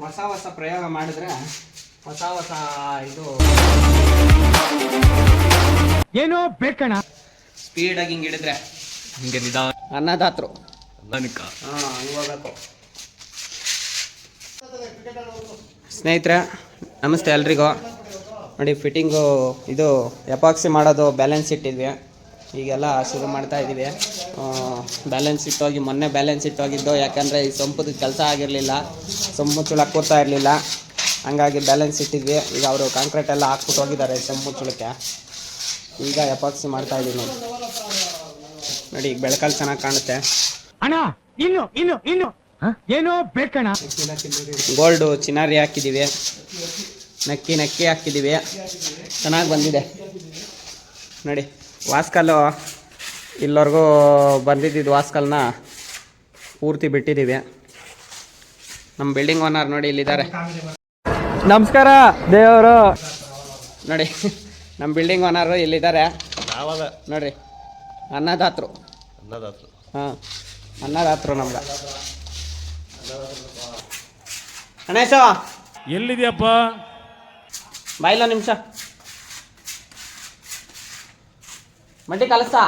ಹೊಸ ಹೊಸ ಪ್ರಯೋಗ ಮಾಡಿದ್ರೆ ಹೊಸ ಹೊಸ ಇದು. ಏನೋ ಬೇಕಣ ಸ್ಪೀಡಾಗಿ ಹಿಂಗೆ ಹಿಡಿದ್ರೆ. ಹಿಂಗೆ ನಿಧಾನ. ಅನ್ನದಾತ್ರು ನನಕ ಹಾಂ ಹಂಗೆ ಹೋಗ್ಬೇಕು. ಸ್ನೇಹಿತರೆ ನಮಸ್ತೆ ಎಲ್ರಿಗೂ. ನೋಡಿ ಫಿಟ್ಟಿಂಗು ಇದು ಎಪಾಕ್ಸಿ ಮಾಡೋದು ಬ್ಯಾಲೆನ್ಸ್ ಇಟ್ಟಿದ್ವಿ. ಈಗೆಲ್ಲ ಶುರು ಮಾಡ್ತಾ ಇದ್ದೀವಿ. ಬ್ಯಾಲೆನ್ಸ್ ಇಟ್ಟೋಗಿ ಮೊನ್ನೆ ಬ್ಯಾಲೆನ್ಸ್ ಇಟ್ಟೋಗಿದ್ದು ಯಾಕಂದರೆ ಈ ಸೊಂಪದ ಕೆಲಸ ಆಗಿರಲಿಲ್ಲ ಸೊಂಪು ಚುಳಕ್ಕೆ ಕೂರ್ತಾ ಇರಲಿಲ್ಲ. ಹಂಗಾಗಿ ಬ್ಯಾಲೆನ್ಸ್ ಇಟ್ಟಿದ್ವಿ. ಈಗ ಅವರು ಕಾಂಕ್ರೀಟ್ ಎಲ್ಲ ಹಾಕ್ಬಿಟ್ಟು ಹೋಗಿದ್ದಾರೆ ಸೊಂಪು ಚುಳಕ್ಕೆ. ಈಗ ಎಪಾಕ್ಸಿ ಮಾಡ್ತಾ ಇದ್ದೀನಿ ನೋಡಿ. ನೋಡಿ ಈಗ ಬೆಳಕಲ್ಲಿ ಚೆನ್ನಾಗಿ ಕಾಣುತ್ತೆ. ಅಣ್ಣ ಇನ್ನು ಇನ್ನು ಇನ್ನು. ಏನೋ ಬೇಕಣ್ಣ. ಗೋಲ್ಡು ಚಿನಾರಿ ಹಾಕಿದ್ದೀವಿ. ನಕ್ಕಿ ನಕ್ಕಿ ಹಾಕಿದ್ದೀವಿ. ಚೆನ್ನಾಗಿ ಬಂದಿದೆ. ನೋಡಿ. ವಾಸ್ಕಲ್ಲು ಇಲ್ಲಿವರೆಗೂ ಬಂದಿದ್ದಿದ್ದು ವಾಸ್ಕಲ್ನ ಪೂರ್ತಿ ಬಿಟ್ಟಿದ್ದೀವಿ ನಮ್ಮ ಬಿಲ್ಡಿಂಗ್ ಓನರ್ ನೋಡಿ ಇಲ್ಲಿದ್ದಾರೆ. ನಮಸ್ಕಾರ ದೇವರು. ನೋಡಿ ನಮ್ಮ ಬಿಲ್ಡಿಂಗ್ ಓನರು ಇಲ್ಲಿದ್ದಾರೆ. ನೋಡ್ರಿ ಅನ್ನದಾತ್ರು ಅನ್ನದಾತ್ರು ಹಾಂ ಅನ್ನದಾತ್ರು ನಮ್ಗೆ ಗಣೇಶ ಎಲ್ಲಿದೆಯಪ್ಪ? ಬಾಯಿಲ್ಲ ನಿಮಿಷ. ಮಡ್ಡಿ ಕಲಿಸ್ತಾ?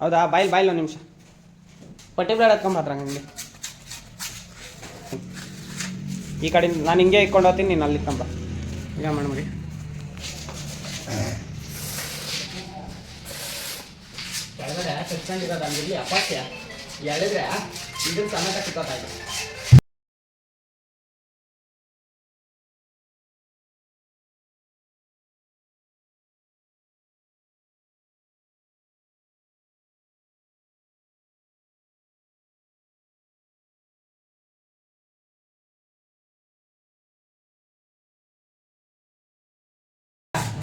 ಹೌದಾ? ಬಾಯ್ಲ್ ಬಾಯ್ಲ್ ಒಂದು ನಿಮಿಷ. ಪಟ್ಟಿ ಬ್ಲೇಡ್ ಹತ್ಕೊಂಬತ್ರ ಹಂಗೆ. ಈ ಕಡೆ ನಾನು ಹಿಂಗೆ ಇಟ್ಕೊಂಡು ಹೋಗ್ತೀನಿ ನೀನು ಅಲ್ಲಿ ಇಟ್ಕೊಂಬ ಈಗ ಮಾಡಿ ಕೆಳಗಡೆ ಕಟ್ಕೊಂಡಿರೋದು ಹಂಗಿರ್ಲಿ ಅಪಾಸ್ಯ. ಎಳೆದ್ರೆ ಇದನ್ನ ಸಮೇತ ಕಿತ್ತೋತಾ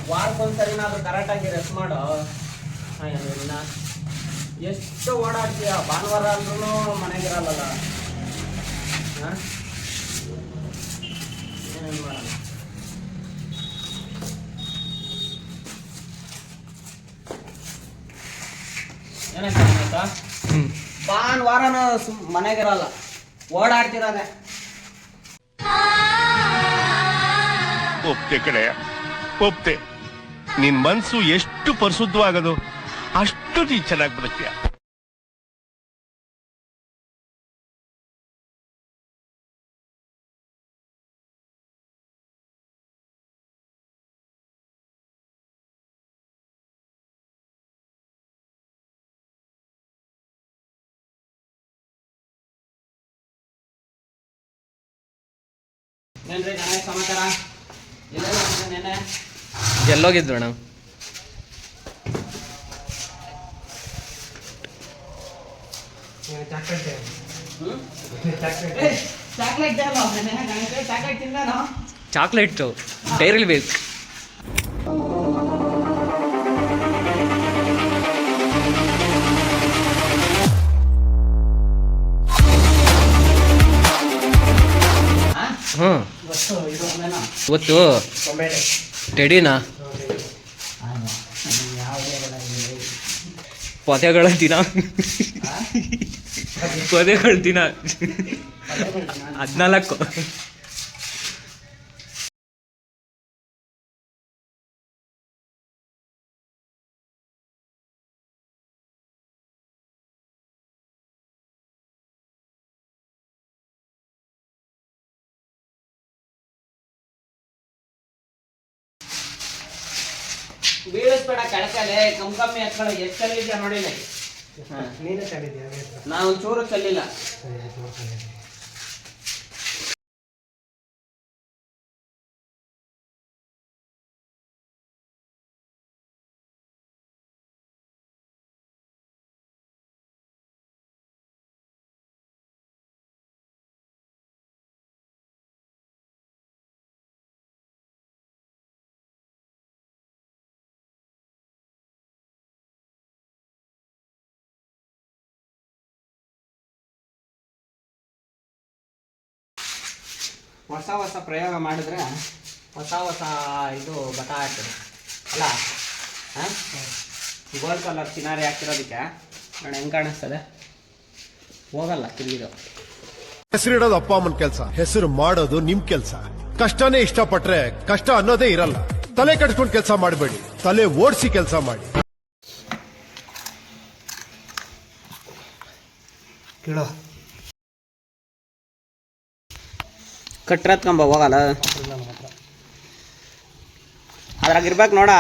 ಇದೆ ಕರೆಕ್ಟ್ ಕರೆಕ್ಟಾಗಿ ರೆಸ್ಟ್ ಮಾಡು? ಹಾ, ಏನಿಲ್ಲ. ಎಷ್ಟು ಓಡಾಡ್ತೀಯ? ಭಾನುವಾರ ಅಂದ್ರೂ ಮನೆಗಿರಲ್ಲಲ್ಲ ಹಾಂ? ಭಾನುವಾರನ ಸುಮ್ ಮನೆಗಿರಲ್ಲ ಓಡಾಡ್ತಿರಾನೆ ಒಪ್ತೆ ಕಡೆ. ಒಪ್ತೆ. ನಿನ್ ಮನ್ಸು ಎಷ್ಟು ಪರಿಶುದ್ಧವಾಗದು ಅಷ್ಟು ನೀ ಚೆನ್ನಾಗಿ ಬದುಕ್ತೀಯ ಏನ್ರಿ ಗಣೇಶ್ ಸಮಾಚಾರ? ಎಲ್ಲ ನೆನ್ನೆ? ಎಲ್ಲೋಗಿದ್ರು ಮೇಡಮ್ ಚಾಕ್ಲೇಟ್ ಡೈರಿ ಬೇಕು ಹಾ? ಹ್ಞೂ ಇವತ್ತು ಟೆಡಿನಾ. ಪೊದೆಗಳ ದಿನ? ಪೊದೆಗಳ ದಿನ ಹದಿನಾಲ್ಕು ಬೀಳಿಸ್ಬೇಡ ಕೆಳಕಲೆ ಕಮ್ ಕಮ್ಮಿ ಎತ್ಕೊಳ್ಳಿ ಎಷ್ಟು ಚಲಿದ್ಯಾ ನೋಡಿಲ್ಲ ನೀನೇ ಚಲಿದ್ಯಾ ನಾವು ಚೂರು ಚಲ್ಲಿಲ್ಲ. ಹೊಸ ಹೊಸ ಪ್ರಯೋಗ ಮಾಡಿದ್ರೆ ಹೊಸ ಹೊಸ ಇದು ಬಟ ಆಗ್ತದೆ ಅಲ್ಲ? ಹಾಂ? ಗೋಲ್ಡ್ ಕಲರ್ ಚಿನಾರಿ ಹಾಕಿರೋದಕ್ಕೆ ನೋಡಿ ಹೆಂಗೆ ಕಾಣಿಸ್ತದೆ? ಹೋಗಲ್ಲ ತಿರುಗಿದು ಹೆಸರಿಡೋದು ಅಪ್ಪ ಅಮ್ಮನ ಕೆಲಸ ಹೆಸರು ಮಾಡೋದು ನಿಮ್ ಕೆಲಸ. ಕಷ್ಟನೇ ಇಷ್ಟಪಟ್ರೆ ಕಷ್ಟ ಅನ್ನೋದೇ ಇರಲ್ಲ. ತಲೆ ಕಟ್ಕೊಂಡು ಕೆಲಸ ಮಾಡಬೇಡಿ ತಲೆ ಓಡಿಸಿ ಕೆಲಸ ಮಾಡಿ. ಕೇಳೋ. ಕಟ್ರತ್ಕೊಂಬ ಹೋಗಲ್ಲ ಅದ್ರಾಗ ಇರ್ಬೇಕು ನೋಡ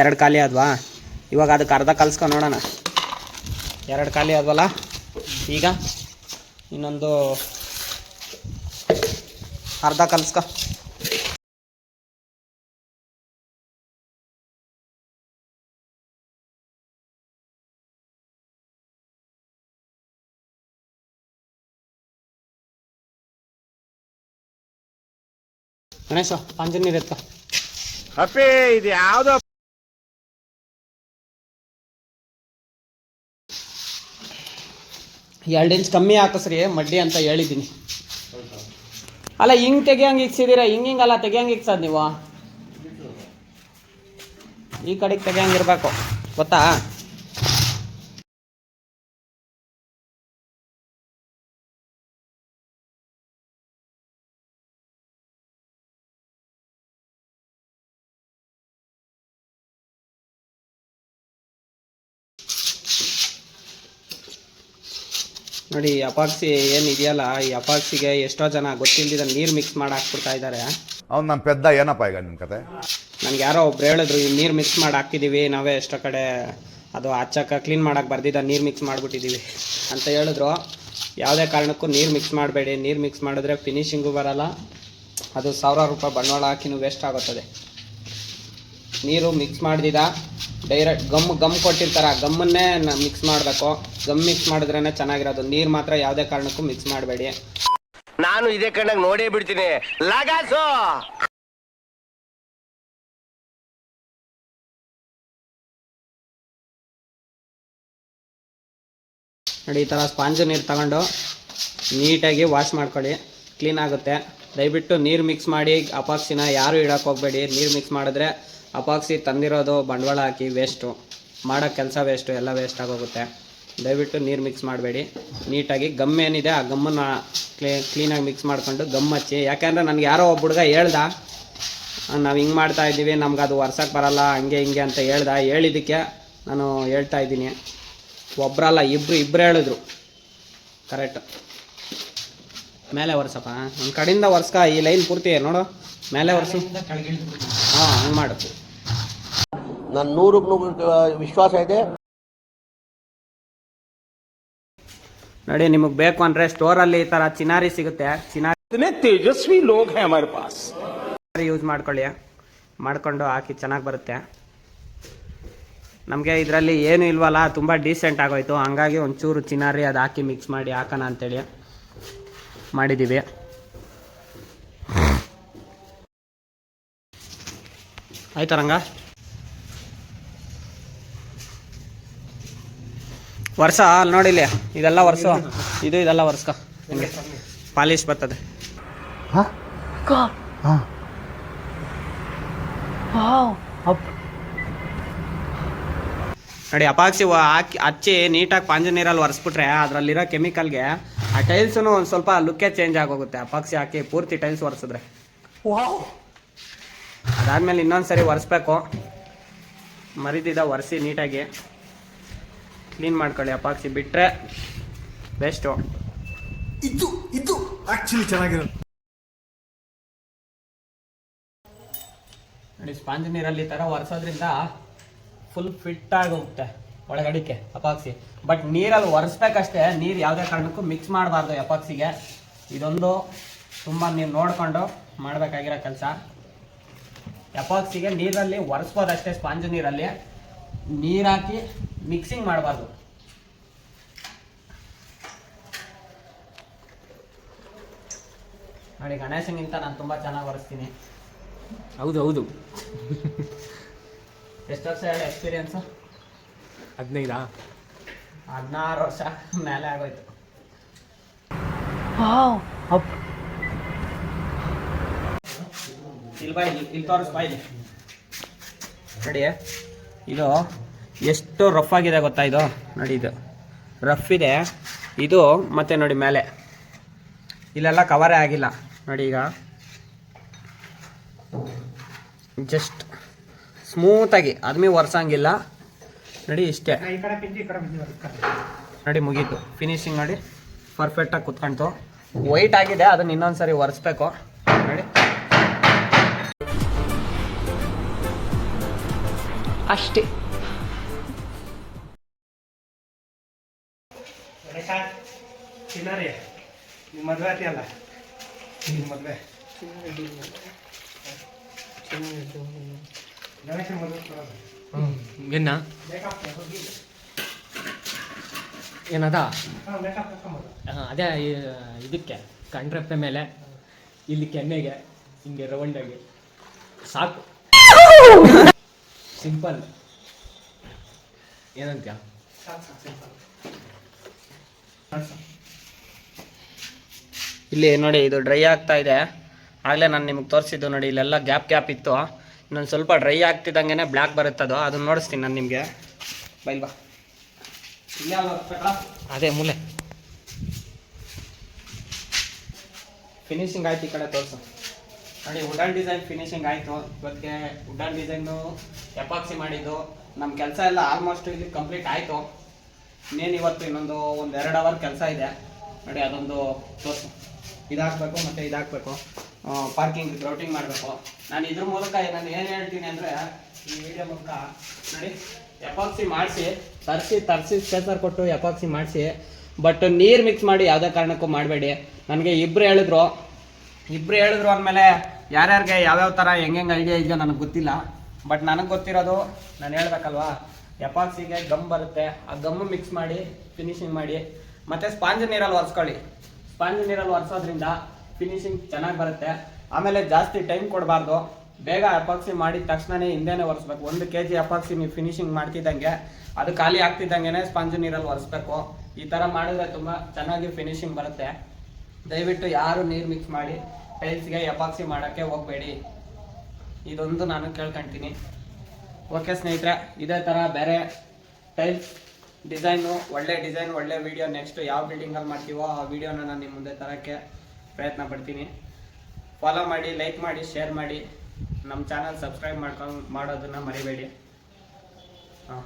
ಎರಡು ಖಾಲಿ ಆದ್ವಾ? ಇವಾಗ ಅದಕ್ಕೆ ಅರ್ಧ ಕಲ್ಸ್ಕೊ ನೋಡೋಣ. ಎರಡು ಖಾಲಿ ಆದ್ವಲ್ಲ? ಈಗ ಇನ್ನೊಂದು ಅರ್ಧ ಕಲ್ಸ್ಕೊ ಗಣೇಶ ಪಾಂಜನ್ ನೀರು ಎತ್ಕೊ ಅಪ್ಪೇ ಇದು ಯಾವ್ದೋ ಎರಡು ಇಂಚ್ ಕಮ್ಮಿ ಹಾಕಿಸ್ರಿ ಮಡ್ಡಿ ಅಂತ ಹೇಳಿದ್ದೀನಿ ಅಲ್ಲ ಹಿಂಗೆ ತೆಗಿಯಂಗೆ ಇಕ್ಸಿದ್ದೀರಾ ಹಿಂಗೆ ಹಿಂಗಲ್ಲ ತೆಗಿಯಂಗೆ ಇಕ್ಸದ್ ನೀವು? ಈ ಕಡೆಗೆ ತೆಗಿಯಂಗೆ ಇರ್ಬೇಕು. ಗೊತ್ತಾ? ನೋಡಿ ಅಪಾಕ್ಸಿ ಏನಿದೆಯಲ್ಲ ಈ ಅಪಾಕ್ಸಿಗೆ ಎಷ್ಟೋ ಜನ ಗೊತ್ತಿಲ್ಲದ ನೀರು ಮಿಕ್ಸ್ ಮಾಡಿ ಹಾಕ್ಬಿಡ್ತಾ ಇದ್ದಾರೆ ಅವ್ನು ನಮ್ಮ ಪೆದ್ದ ಏನಪ್ಪ ಈಗ ನಿಮ್ಮ ಕತೆ? ನನಗೆ ಯಾರೋ ಒಬ್ರು ಹೇಳಿದ್ರು ಈ ನೀರು ಮಿಕ್ಸ್ ಮಾಡಿ ಹಾಕಿದ್ದೀವಿ ನಾವೇ ಎಷ್ಟೋ ಕಡೆ ಅದು ಹಚ್ಚಕ್ಕೆ ಕ್ಲೀನ್ ಮಾಡೋಕ್ಕೆ ಬರ್ದಿದ್ದ ನೀರು ಮಿಕ್ಸ್ ಮಾಡಿಬಿಟ್ಟಿದ್ದೀವಿ ಅಂತ ಹೇಳಿದ್ರು. ಯಾವುದೇ ಕಾರಣಕ್ಕೂ ನೀರು ಮಿಕ್ಸ್ ಮಾಡಬೇಡಿ ನೀರು ಮಿಕ್ಸ್ ಮಾಡಿದ್ರೆ ಫಿನಿಶಿಂಗು ಬರಲ್ಲ. ಅದು ಸಾವಿರಾರು ರೂಪಾಯಿ ಬಂಡವಾಳ ಹಾಕಿನೂ ವೇಸ್ಟ್ ಆಗುತ್ತದೆ. ನೀರು ಮಿಕ್ಸ್ ಮಾಡ್ದಿದ ಡೈರೆಕ್ಟ್ ಗಮ್ ಗಮ್ ಕೊಟ್ಟಿರ್ತಾರೆ. ಆ ಗಮ್ಮನ್ನೇ ಮಿಕ್ಸ್ ಮಾಡಬೇಕು. ಗಮ್ ಮಿಕ್ಸ್ ಮಾಡಿದ್ರೇ ಚೆನ್ನಾಗಿರೋದು. ನೀರು ಮಾತ್ರ ಯಾವುದೇ ಕಾರಣಕ್ಕೂ ಮಿಕ್ಸ್ ಮಾಡಬೇಡಿ. ನಾನು ಇದೇ ಕಣ್ಣಾಗ ನೋಡೇ ಬಿಡ್ತೀನಿ. ಲಗಾಸು! ನೋಡಿ ಈ ಥರ ಸ್ಪಾಂಜ್ ನೀರು ತಗೊಂಡು ನೀಟಾಗಿ ವಾಶ್ ಮಾಡ್ಕೊಳ್ಳಿ. ಕ್ಲೀನ್ ಆಗುತ್ತೆ. ದಯವಿಟ್ಟು ನೀರು ಮಿಕ್ಸ್ ಮಾಡಿ ಅಪಾಕ್ಸಿನ ಯಾರು ಇಡೋಕೆ ಹೋಗಬೇಡಿ. ನೀರು ಮಿಕ್ಸ್ ಮಾಡಿದ್ರೆ ಅಪಾಕ್ಸಿ ತಂದಿರೋದು ಬಂಡವಾಳ ಹಾಕಿ ವೇಸ್ಟು ಮಾಡೋ ಕೆಲಸ ವೇಸ್ಟು ಎಲ್ಲ ವೇಸ್ಟ್ ಆಗೋಗುತ್ತೆ. ದಯವಿಟ್ಟು ನೀರು ಮಿಕ್ಸ್ ಮಾಡಬೇಡಿ. ನೀಟಾಗಿ ಗಮ್ ಏನಿದೆ, ಆ ಗಮ್ಮನ್ನು ಕ್ಲೀ ಕ್ಲೀನಾಗಿ ಮಿಕ್ಸ್ ಮಾಡ್ಕೊಂಡು ಗಮ್ ಹಚ್ಚಿ. ಯಾಕೆಂದರೆ ನನಗೆ ಯಾರೋ ಒಬ್ಬ ಹುಡುಗ ಹೇಳ್ದ, ನಾವು ಹಿಂಗೆ ಮಾಡ್ತಾ ಇದ್ದೀವಿ, ನಮ್ಗೆ ಅದು ವರ್ಷಕ್ಕೆ ಬರಲ್ಲ, ಹಂಗೆ ಹಿಂಗೆ ಅಂತ ಹೇಳ್ದ. ಹೇಳಿದ್ದಕ್ಕೆ ನಾನು ಹೇಳ್ತಾ ಇದ್ದೀನಿ. ಒಬ್ಬರಲ್ಲ ಇಬ್ಬರು ಇಬ್ಬರು ಹೇಳಿದ್ರು. ಕರೆಕ್ಟ್ ಮೇಲೆ ಒರೆಸಪ್ಪ. ಒಂದು ಕಡೆಯಿಂದ ಒರೆಸ್ಕ ಈ ಲೈನ್ ಪೂರ್ತಿ ನೋಡು. ಮೇಲೆ ಒರೆಸು. ಹಾಂ ಹಂಗೆ ಮಾಡುತ್ತೆ ನನ್ನ ನೂರು ವಿಶ್ವಾಸ ಇದೆ. ನೋಡಿ ನಿಮಗೆ ಬೇಕು ಅಂದರೆ ಸ್ಟೋರಲ್ಲಿ ಈ ತರ ಚಿನಾರಿ ಸಿಗುತ್ತೆ. ಚಿನಾರಿ ತೇಜಸ್ವಿ ಲೋಕ ಹಮಾರ ಪಾಸ್ ಯೂಸ್ ಮಾಡ್ಕೊಳ್ಳಿ ಮಾಡ್ಕೊಂಡು ಹಾಕಿ ಚೆನ್ನಾಗಿ ಬರುತ್ತೆ. ನಮಗೆ ಇದರಲ್ಲಿ ಏನು ಇಲ್ವಲ್ಲ ತುಂಬ ಡೀಸೆಂಟ್ ಆಗೋಯ್ತು. ಹಂಗಾಗಿ ಒಂಚೂರು ಚಿನಾರಿ ಅದು ಹಾಕಿ ಮಿಕ್ಸ್ ಮಾಡಿ ಹಾಕೋಣ ಅಂತೇಳಿ. ಮಾಡಿದ್ದೀವಿ. ಆಯ್ತಾ ರಂಗ? ವರ್ಷ ಅಲ್ಲಿ ನೋಡಿಲ್ಲ ಇದೆಲ್ಲ ವರ್ಷ. ಇದು ಇದೆಲ್ಲ ವರ್ಷ. ಹಿಂಗೆ? ಪಾಲಿಶ್ ಬರ್ತದೆ. ನೋಡಿ ಅಪಾಕ್ಷಿ ಹಾಕಿ ಹಚ್ಚಿ ನೀಟಾಗಿ ಪಾಂಜ ನೀರಲ್ಲಿ ಒರೆಸ್ಬಿಟ್ರೆ ಅದರಲ್ಲಿರೋ ಕೆಮಿಕಲ್ಗೆ ಆ ಟೈಲ್ಸೂ ಒಂದು ಸ್ವಲ್ಪ ಲುಕ್ಕೇ ಚೇಂಜ್ ಆಗೋಗುತ್ತೆ. ಅಪಾಕ್ಸಿ ಹಾಕಿ ಪೂರ್ತಿ ಟೈಲ್ಸ್ ಒರೆಸಿದ್ರೆ. ಅದಾದ್ಮೇಲೆ ಇನ್ನೊಂದು ಸರಿ ಒರೆಸ್ಬೇಕು. ಮರಿದಿದ ಒರೆಸಿ ನೀಟಾಗಿ ಕ್ಲೀನ್ ಮಾಡ್ಕೊಳ್ಳಿ ಅಪಾಕ್ಸಿ ಬಿಟ್ಟರೆ ಬೆಸ್ಟು ಇದು ಇದು ಆಕ್ಚುಲಿ ಚೆನ್ನಾಗಿರೋದು ನೋಡಿ ಸ್ಪಾಂಜ್ ನೀರಲ್ಲಿ ಈ ಥರ ಒರೆಸೋದ್ರಿಂದ ಫುಲ್ ಫಿಟ್ ಆಗಿ ಹೋಗುತ್ತೆ ಒಳಗಡಿಕೆ ಅಪಾಕ್ಸಿ ಬಟ್ ನೀರಲ್ಲಿ ಒರೆಸ್ಬೇಕಷ್ಟೇ ನೀರು ಯಾವುದೇ ಕಾರಣಕ್ಕೂ ಮಿಕ್ಸ್ ಮಾಡಬಾರ್ದು ಎಪಾಕ್ಸಿಗೆ ಇದೊಂದು ತುಂಬ ನೀವು ನೋಡಿಕೊಂಡು ಮಾಡಬೇಕಾಗಿರೋ ಕೆಲಸ. ಎಪಾಕ್ಸಿಗೆ ನೀರಲ್ಲಿ ಒರೆಸ್ಬೋದಷ್ಟೇ ಸ್ಪಾಂಜ್ ನೀರಲ್ಲಿ. ನೀರು ಹಾಕಿ ಮಿಕ್ಸಿಂಗ್ ಮಾಡಬಾರ್ದು. ನೋಡಿ ಗಣೇಶನಿಗಿಂತ ನಾನು ತುಂಬ ಚೆನ್ನಾಗಿ ಒರೆಸ್ತೀನಿ. ಹೌದು ಹೌದು. ಎಷ್ಟು ವರ್ಷ ಹೇಳಿ ಎಕ್ಸ್ಪೀರಿಯನ್ಸು ಹದಿನೈದಾ? ಹದಿನಾರು ವರ್ಷ ಮೇಲೆ ಆಗೋಯ್ತು. ಇಲ್ಲಿ ಬಾ ಇಲ್ಲಿ ಇಲ್ಲಿ ತೋರಿಸ್ಬಾ ಇಲ್ಲಿ. ನೋಡಿ ಇದು ಎಷ್ಟು ರಫ್ ಆಗಿದೆ ಗೊತ್ತಾ ಇದು? ನೋಡಿ ಇದು. ರಫ್ ಇದೆ. ಇದು ಮತ್ತೆ ನೋಡಿ ಮೇಲೆ. ಇಲ್ಲೆಲ್ಲ ಕವರೇ ಆಗಿಲ್ಲ. ನೋಡಿ ಈಗ. ಜಸ್ಟ್ ಸ್ಮೂತಾಗಿ ಅದ್ಮಿ ಒರೆಸಂಗಿಲ್ಲ. ನೋಡಿ ಇಷ್ಟೇ. ನೋಡಿ ಮುಗೀತು. ಫಿನಿಶಿಂಗ್ ನೋಡಿ. ಪರ್ಫೆಕ್ಟಾಗಿ ಕುತ್ಕೊಂತು ವೈಟ್ ಆಗಿದೆ ಅದನ್ನ ಇನ್ನೊಂದ್ಸರಿ ಒರೆಸ್ಬೇಕು. ನೋಡಿ. ಅಷ್ಟೇ. ಮದುವೆ ಮದುವೆ. ಏನ ಏನದ? ಅದೇ ಇದಕ್ಕೆ ಕಣ್ರಪ್ಪೆ ಮೇಲೆ ಇಲ್ಲಿ ಕೆನ್ನೆಗೆ ಹಿಂಗೆ ರೌಂಡಾಗಿ. ಸಾಕು. ಸಿಂಪಲ್ ಏನಂತ್ಯ? ಇಲ್ಲಿ ನೋಡಿ ಇದು ಡ್ರೈ ಆಗ್ತಾ ಇದೆ. ಆಗಲೇ ನಾನು ನಿಮಗೆ ತೋರಿಸಿದ್ದು ನೋಡಿ ಇಲ್ಲೆಲ್ಲ ಗ್ಯಾಪ್ ಗ್ಯಾಪ್ ಇತ್ತು. ಇನ್ನೊಂದು ಸ್ವಲ್ಪ ಡ್ರೈ ಆಗ್ತಿದ್ದಂಗೆ ಬ್ಲ್ಯಾಕ್ ಬರುತ್ತದು. ಅದನ್ನ ನೋಡಿಸ್ತೀನಿ ನಾನು ನಿಮಗೆ. ಬೈಲ್ ಬಾ ಇಲ್ಲೇ ಅಲ್ವಾ ಒರ್ಸ್ಬೇಕಾ? ಅದೇ ಮೂಲೆ. ಫಿನಿಶಿಂಗ್ ಆಯ್ತು ಈ ಕಡೆ ತೋರಿಸು. ನೋಡಿ ವುಡನ್ ಡಿಸೈನ್ ಫಿನಿಶಿಂಗ್ ಆಯಿತು. ಇವತ್ತಿಗೆ ವುಡನ್ ಡಿಸೈನು ಎಪಾಕ್ಸಿ ಮಾಡಿದ್ದು. ನಮ್ಮ ಕೆಲಸ ಎಲ್ಲ ಆಲ್ಮೋಸ್ಟ್ ಇಲ್ಲಿ ಕಂಪ್ಲೀಟ್ ಆಯಿತು. ಇನ್ನೇನು ಇವತ್ತು ಇನ್ನೊಂದು ಒಂದು ಎರಡು ಅವರ್ ಕೆಲಸ ಇದೆ. ನೋಡಿ ಅದೊಂದು ತೋರಿಸು. ಇದಾಕಬೇಕು ಮತ್ತು ಇದಾಕಬೇಕು. ಪಾರ್ಕಿಂಗ್ ಗ್ರೌಟಿಂಗ್ ಮಾಡಬೇಕು. ನಾನು ಇದ್ರ ಮೂಲಕ ನಾನು ಏನು ಹೇಳ್ತೀನಿ ಅಂದರೆ ಈ ವಿಡಿಯೋ ಮೂಲಕ ನೋಡಿ ಎಪಾಕ್ಸಿ ಮಾಡಿಸಿ. ತರಿಸಿ ತರಿಸಿ ಸ್ಪೇಸರ್ ಕೊಟ್ಟು ಎಪಾಕ್ಸಿ ಮಾಡಿಸಿ ಬಟ್ ನೀರು ಮಿಕ್ಸ್ ಮಾಡಿ ಯಾವುದೇ ಕಾರಣಕ್ಕೂ ಮಾಡಬೇಡಿ. ನನಗೆ ಇಬ್ಬರು ಹೇಳಿದ್ರು. ಇಬ್ಬರು ಹೇಳಿದ್ರು ಅಂದಮೇಲೆ ಯಾರ್ಯಾರಿಗೆ ಯಾವ್ಯಾವ ಥರ ಹೆಂಗೆ ಐಡಿಯಾ ಇದೆಯೋ ನನಗೆ ಗೊತ್ತಿಲ್ಲ. ಬಟ್ ನನಗೆ ಗೊತ್ತಿರೋದು ನಾನು ಹೇಳ್ಬೇಕಲ್ವಾ? ಎಪಾಕ್ಸಿಗೆ ಗಮ್ ಬರುತ್ತೆ. ಆ ಗಮ್ಮು ಮಿಕ್ಸ್ ಮಾಡಿ ಫಿನಿಶಿಂಗ್ ಮಾಡಿ. ಮತ್ತು ಸ್ಪಾಂಜ್ ನೀರಲ್ಲಿ ಒರೆಸ್ಕೊಳ್ಳಿ. ಸ್ಪಾಂಜ್ ನೀರಲ್ಲಿ ಒರೆಸೋದ್ರಿಂದ ಫಿನಿಶಿಂಗ್ ಚೆನ್ನಾಗಿ ಬರುತ್ತೆ. ಆಮೇಲೆ ಜಾಸ್ತಿ ಟೈಮ್ ಕೊಡಬಾರ್ದು. ಬೇಗ ಎಪಾಕ್ಸಿ ಮಾಡಿದ ತಕ್ಷಣನೇ ಹಿಂದೆನೇ ಒರೆಸ್ಬೇಕು. ಒಂದು ಕೆ ಜಿ ಎಪಾಕ್ಸಿ ನೀವು ಫಿನಿಶಿಂಗ್ ಮಾಡ್ತಿದ್ದಂಗೆ ಅದು ಖಾಲಿ ಆಗ್ತಿದ್ದಂಗೆ ಸ್ಪಂಜ್ ನೀರಲ್ಲಿ ಒರೆಸ್ಬೇಕು. ಈ ಥರ ಮಾಡಿದ್ರೆ ತುಂಬ ಚೆನ್ನಾಗಿ ಫಿನಿಶಿಂಗ್ ಬರುತ್ತೆ. ದಯವಿಟ್ಟು ಯಾರು ನೀರು ಮಿಕ್ಸ್ ಮಾಡಿ ಟೈಲ್ಸ್ಗೆ ಎಪಾಕ್ಸಿ ಮಾಡೋಕ್ಕೆ ಹೋಗಬೇಡಿ. ಇದೊಂದು ನಾನು ಕೇಳ್ಕೊಂತೀನಿ. ಓಕೆ ಸ್ನೇಹಿತರೆ, ಇದೇ ಥರ ಬೇರೆ ಟೈಲ್ಸ್ ಡಿಸೈನು ಒಳ್ಳೆ ಡಿಸೈನ್ ಒಳ್ಳೆ ವಿಡಿಯೋ ನೆಕ್ಸ್ಟ್ ಯಾವ ಬಿಲ್ಡಿಂಗಲ್ಲಿ ಮಾಡ್ತೀವೋ ಆ ವಿಡಿಯೋನ ನಾನು ನಿಮ್ಮ ಮುಂದೆ ತರೋಕ್ಕೆ ಪ್ರಯತ್ನ ಪಡ್ತೀನಿ. ಫಾಲೋ ಮಾಡಿ ಲೈಕ್ ಮಾಡಿ ಶೇರ್ ಮಾಡಿ. ನಮ್ಮ ಚಾನಲ್ ಸಬ್ಸ್ಕ್ರೈಬ್ ಮಾಡ್ಕೊಂಡು ಮಾಡೋದನ್ನು ಮರಿಬೇಡಿ. ಹಾಂ.